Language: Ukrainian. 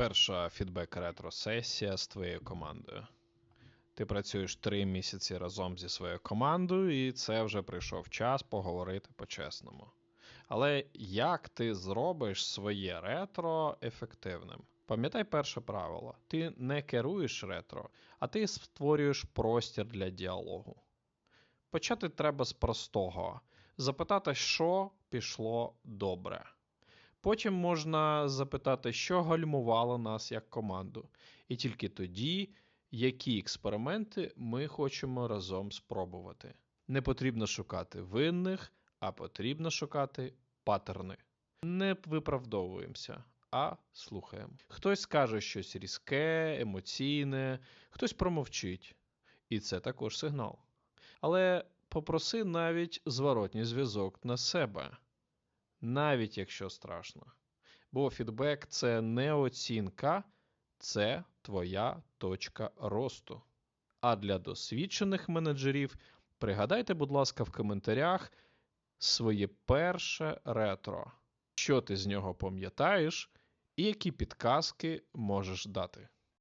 Перша фідбек ретро-сесія з твоєю командою. Ти працюєш три місяці разом зі своєю командою, і це вже прийшов час поговорити по-чесному. Але як ти зробиш своє ретро ефективним? Пам'ятай перше правило: ти не керуєш ретро, а ти створюєш простір для діалогу. Почати треба з простого: запитати, що пішло добре. Потім можна запитати, що гальмувало нас як команду, і тільки тоді, які експерименти ми хочемо разом спробувати. Не потрібно шукати винних, а потрібно шукати паттерни. Не виправдовуємося, а слухаємо. Хтось скаже щось різке, емоційне, хтось промовчить. І це також сигнал. Але попроси навіть зворотній зв'язок на себе навіть якщо страшно. Бо фідбек це не оцінка, це твоя точка росту. А для досвідчених менеджерів пригадайте, будь ласка, в коментарях своє перше ретро, що ти з нього пам'ятаєш і які підказки можеш дати.